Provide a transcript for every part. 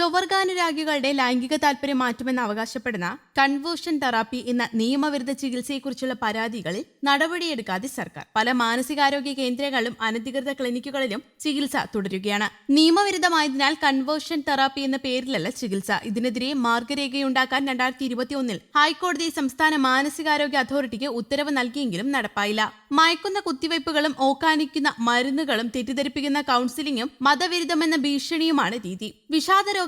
സ്വവർഗാനുരാഗികളുടെ ലൈംഗിക താല്പര്യം മാറ്റുമെന്ന് അവകാശപ്പെടുന്ന കൺവേർഷൻ തെറാപ്പി എന്ന നിയമവിരുദ്ധ ചികിത്സയെക്കുറിച്ചുള്ള പരാതികളിൽ നടപടിയെടുക്കാതെ സർക്കാർ. പല മാനസികാരോഗ്യ കേന്ദ്രങ്ങളിലും അനധികൃത ക്ലിനിക്കുകളിലും ചികിത്സ തുടരുകയാണ്. നിയമവിരുദ്ധമായതിനാൽ കൺവേർഷൻ തെറാപ്പി എന്ന പേരിലല്ല ചികിത്സ ഇതിനെതിരെ മാർഗരേഖയുണ്ടാക്കാൻ രണ്ടായിരത്തി ഇരുപത്തിയൊന്നിൽ ഹൈക്കോടതി സംസ്ഥാന മാനസികാരോഗ്യ അതോറിറ്റിക്ക് ഉത്തരവ് നൽകിയെങ്കിലും നടപ്പായില്ല. മയക്കുന്ന കുത്തിവയ്പ്പുകളും ഓക്കാനിക്കുന്ന മരുന്നുകളും തെറ്റിദ്ധരിപ്പിക്കുന്ന കൗൺസിലിംഗും മതവിരുദ്ധമെന്ന ഭീഷണിയുമാണ് രീതി.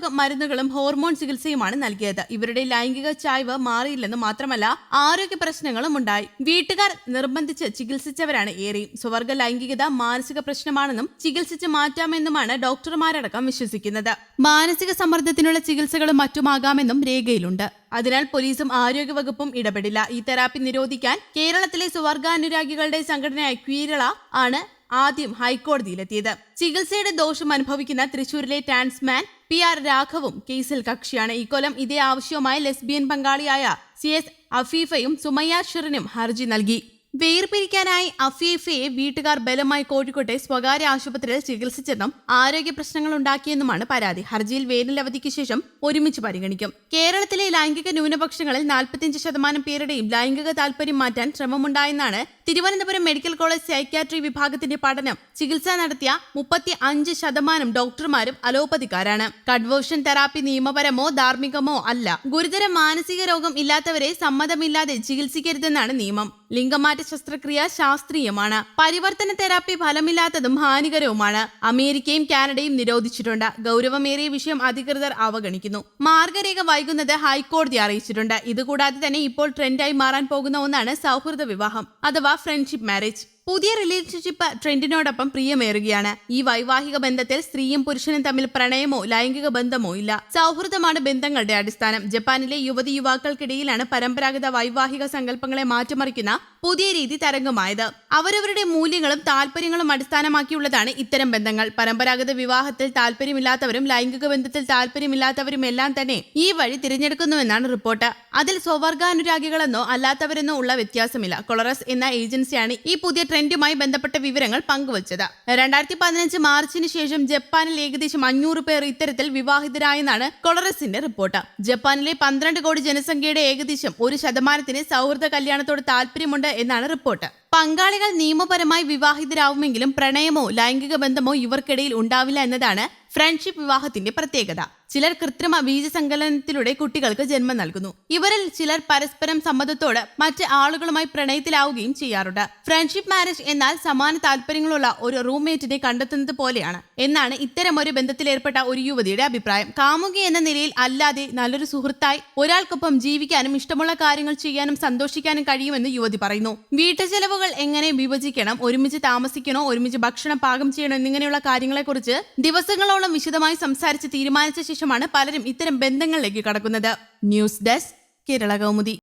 വിഷാദരോഗ മരുന്നുകളും ഹോർമോൺ ചികിത്സയുമാണ് നൽകിയത്. ഇവരുടെ ലൈംഗിക ചായ്വ് മാറിയില്ലെന്ന് മാത്രമല്ല ആരോഗ്യ പ്രശ്നങ്ങളും ഉണ്ടായി. വീട്ടുകാർ നിർബന്ധിച്ച് ചികിത്സിച്ചവരാണ് ഏറെയും സ്വവർഗ ലൈംഗികത മാനസിക പ്രശ്നമാണെന്നും ചികിത്സിച്ച് മാറ്റാമെന്നുമാണ് ഡോക്ടർമാരടക്കം വിശ്വസിക്കുന്നത്. മാനസിക സമ്മർദ്ദത്തിനുള്ള ചികിത്സകളും മറ്റുമാകാമെന്നും രേഖയിലുണ്ട്. അതിനാൽ പോലീസും ആരോഗ്യവകുപ്പും ഇടപെടില്ല. ഈ തെറാപ്പി നിരോധിക്കാൻ കേരളത്തിലെ സ്വർഗാനുരാഗികളുടെ സംഘടനയായ ക്വീരള ആണ് ആദ്യം ഹൈക്കോടതിയിലെത്തിയത്. ചികിത്സയുടെ ദോഷം അനുഭവിക്കുന്ന തൃശൂരിലെ ട്രാൻസ്മാൻ പി ആർ രാഘവും കേസിൽ കക്ഷിയാണ്. ഇക്കൊല്ലം ഇതേ ആവശ്യവുമായി ലെസ്ബിയൻ പങ്കാളിയായ സി എസ് അഫീഫയും സുമയ്യ ഷിറിനും ഹർജി നൽകി. വേർപിരിക്കാനായി അഫീഫയെ വീട്ടുകാർ ബലമായി കോഴിക്കോട്ടെ സ്വകാര്യ ആശുപത്രിയിൽ ചികിത്സിച്ചെന്നും ആരോഗ്യ പ്രശ്നങ്ങൾ ഉണ്ടാക്കിയെന്നുമാണ് പരാതി. ഹർജിയിൽ വേനലവധിക്ക് ശേഷം ഒരുമിച്ച് പരിഗണിക്കും. കേരളത്തിലെ ലൈംഗിക ന്യൂനപക്ഷങ്ങളിൽ നാൽപ്പത്തിയഞ്ച് ശതമാനം പേരുടെയും ലൈംഗിക താല്പര്യം മാറ്റാൻ ശ്രമമുണ്ടായെന്നാണ് തിരുവനന്തപുരം മെഡിക്കൽ കോളേജ് സൈക്യാട്രി വിഭാഗത്തിന്റെ പഠനം. ചികിത്സ നടത്തിയ മുപ്പത്തി അഞ്ച് ശതമാനം ഡോക്ടർമാരും അലോപ്പതിക്കാരാണ്. കൺവേർഷൻ തെറാപ്പി നിയമപരമോ ധാർമ്മികമോ അല്ല. ഗുരുതര മാനസിക രോഗം ഇല്ലാത്തവരെ സമ്മതമില്ലാതെ ചികിത്സിക്കരുതെന്നാണ് നിയമം. ലിംഗമാറ്റ ശസ്ത്രക്രിയ ശാസ്ത്രീയമാണ്. പരിവർത്തന തെറാപ്പി ഫലമില്ലാത്തതും ഹാനികരവുമാണ്. അമേരിക്കയും കാനഡയും നിരോധിച്ചിട്ടുണ്ട്. ഗൗരവമേറിയ വിഷയം അധികൃതർ അവഗണിക്കുന്നു. മാർഗരേഖ വൈകുന്നത് ഹൈക്കോടതി അറിയിച്ചിട്ടുണ്ട്. ഇതുകൂടാതെ തന്നെ ഇപ്പോൾ ട്രെൻഡായി മാറാൻ പോകുന്ന ഒന്നാണ് സൗഹൃദ വിവാഹം അഥവാ ഫ്രണ്ട്ഷിപ്പ് മാരേജ്. പുതിയ റിലേഷൻഷിപ്പ് ട്രെൻഡിനോടൊപ്പം പ്രിയമേറുകയാണ്. ഈ വൈവാഹിക ബന്ധത്തിൽ സ്ത്രീയും പുരുഷനും തമ്മിൽ പ്രണയമോ ലൈംഗിക ബന്ധമോ ഇല്ല. സൗഹൃദമാണ് ബന്ധങ്ങളുടെ അടിസ്ഥാനം. ജപ്പാനിലെ യുവതി യുവാക്കൾക്കിടയിലാണ് പരമ്പരാഗത വൈവാഹിക സങ്കല്പങ്ങളെ മാറ്റിമറിക്കുന്ന പുതിയ രീതി തരംഗമായത്. അവരവരുടെ മൂല്യങ്ങളും താല്പര്യങ്ങളും അടിസ്ഥാനമാക്കിയുള്ളതാണ് ഇത്തരം ബന്ധങ്ങൾ. പരമ്പരാഗത വിവാഹത്തിൽ താല്പര്യമില്ലാത്തവരും ലൈംഗിക ബന്ധത്തിൽ താല്പര്യമില്ലാത്തവരും എല്ലാം തന്നെ ഈ വഴി തിരഞ്ഞെടുക്കുന്നുവെന്നാണ് റിപ്പോർട്ട്. അതിൽ സ്വവർഗാനുരാഗികളെന്നോ അല്ലാത്തവരെന്നോ ഉള്ള വ്യത്യാസമില്ല. കൊളറസ് എന്ന ഏജൻസിയാണ് ഈ പുതിയ ട്രെൻഡുമായി ബന്ധപ്പെട്ട വിവരങ്ങൾ പങ്കുവച്ചത്. രണ്ടായിരത്തി പതിനഞ്ച് മാർച്ചിന് ശേഷം ജപ്പാനിൽ ഏകദേശം അഞ്ഞൂറ് പേർ ഇത്തരത്തിൽ വിവാഹിതരായെന്നാണ് കൊളറസിന്റെ റിപ്പോർട്ട്. ജപ്പാനിലെ പന്ത്രണ്ട് കോടി ജനസംഖ്യയുടെ ഏകദേശം ഒരു ശതമാനത്തിന് സൗഹൃദ കല്യാണത്തോട് താല്പര്യമുണ്ട് എന്നാണ് റിപ്പോർട്ട്. പങ്കാളികൾ നിയമപരമായി വിവാഹിതരാവുമെങ്കിലും പ്രണയമോ ലൈംഗിക ബന്ധമോ ഇവർക്കിടയിൽ ഉണ്ടാവില്ല എന്നതാണ് ഫ്രണ്ട്ഷിപ്പ് വിവാഹത്തിന്റെ പ്രത്യേകത. ചിലർ കൃത്രിമ ബീജസങ്കലനത്തിലൂടെ കുട്ടികൾക്ക് ജന്മം നൽകുന്നു. ഇവരിൽ ചിലർ പരസ്പരം സമ്മതത്തോട് മറ്റ് ആളുകളുമായി പ്രണയത്തിലാവുകയും ചെയ്യാറുണ്ട്. ഫ്രണ്ട്ഷിപ്പ് മാരേജ് എന്നാൽ സമാന താല്പര്യങ്ങളുള്ള ഒരു റൂംമേറ്റിനെ കണ്ടെത്തുന്നത് പോലെയാണ്. എന്നാണ് ഇത്തരം ഒരു ബന്ധത്തിലേർപ്പെട്ട ഒരു യുവതിയുടെ അഭിപ്രായം. കാമുകി എന്ന നിലയിൽ അല്ലാതെ നല്ലൊരു സുഹൃത്തായി ഒരാൾക്കൊപ്പം ജീവിക്കാനും ഇഷ്ടമുള്ള കാര്യങ്ങൾ ചെയ്യാനും സന്തോഷിക്കാനും കഴിയുമെന്ന് യുവതി പറയുന്നു. വീട്ടു ചെലവുകൾ എങ്ങനെ വിഭജിക്കണം ഒരുമിച്ച് താമസിക്കണോ ഒരുമിച്ച് ഭക്ഷണം പാകം ചെയ്യണോ എന്നിങ്ങനെയുള്ള കാര്യങ്ങളെക്കുറിച്ച് ദിവസങ്ങളോളം വിശദമായി സംസാരിച്ച് തീരുമാനിച്ച ശേഷമാണ് പലരും ഇത്തരം ബന്ധങ്ങളിലേക്ക് കടക്കുന്നത്. News desk Kerala Kaumudi.